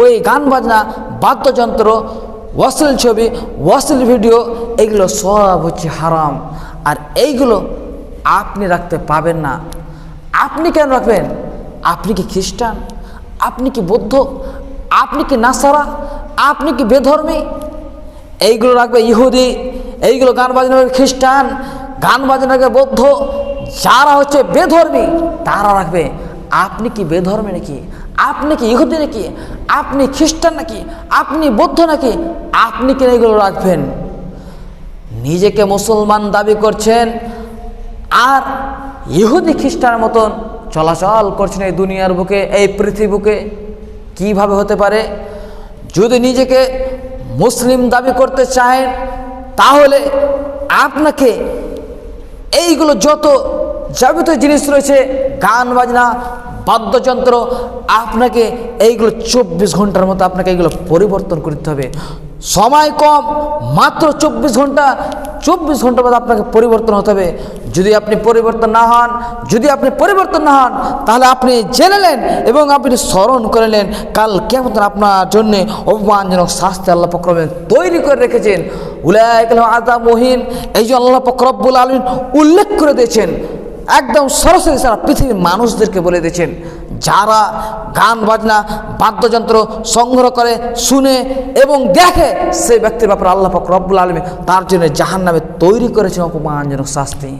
ওই গান বাজনা, বাদ্যযন্ত্র, ওয়াসিল ছবি, ওয়াসিল ভিডিও, এগুলো সব হচ্ছে হারাম। আর এইগুলো আপনি রাখতে পাবেন না। আপনি কেন রাখবেন? আপনি কি খ্রিস্টান? আপনি কি বৌদ্ধ? আপনি কি নাসারা? আপনি কি বেধর্মী? এইগুলো রাখবে ইহুদি, এইগুলো গান বাজনা খ্রিস্টান, গান বাজনা রাখবে বৌদ্ধ, যারা হচ্ছে বেধর্মী, তারা রাখবে। আপনি কি বেধর্মে নাকি? আপনি কি ইহুদি নাকি? আপনি খ্রিস্টান নাকি? আপনি বৌদ্ধ নাকি? আপনি কেন এগুলো রাখবেন? নিজেকে মুসলমান দাবি করছেন আর ইহুদি খ্রিস্টানের মতন চলাচল করছেন এই দুনিয়ার বুকে, এই পৃথিবী বুকে কীভাবে হতে পারে? যদি নিজেকে মুসলিম দাবি করতে চাহেন তাহলে আপনাকে এইগুলো যত যাবতীয় জিনিস রয়েছে, গান, বাজনা বাদ্যযন্ত্র, আপনাকে এইগুলো চব্বিশ ঘণ্টার মতো আপনাকে এইগুলো পরিবর্তন করতে হবে। সময় কম, মাত্র চব্বিশ ঘণ্টা, চব্বিশ ঘণ্টার মধ্যে আপনাকে পরিবর্তন হতে হবে। যদি আপনি পরিবর্তন না হন, যদি আপনি পরিবর্তন না হন, তাহলে আপনি জেনে নেন এবং আপনি স্মরণ করে নেন, কাল কেমন আপনার জন্য অপমানজনক শাস্তি আল্লাহ পক্রমে তৈরি করে রেখেছেন। উলায়কাল আদা মহিন, এই যে আল্লাহ পক্রব্বুল আলমিন উল্লেখ করে দিয়েছেন একদম সরাসরি সারা পৃথিবীর মানুষদেরকে বলে দিয়েছেন, যারা গান, বাজনা, বাদ্যযন্ত্র সংগ্রহ করে, শুনে এবং দেখে সেই ব্যক্তির ব্যাপারে আল্লাহ পাক রব্বুল আলমী তার জন্য জাহান নামে তৈরি করেছেন অপমানজনক শাস্তি।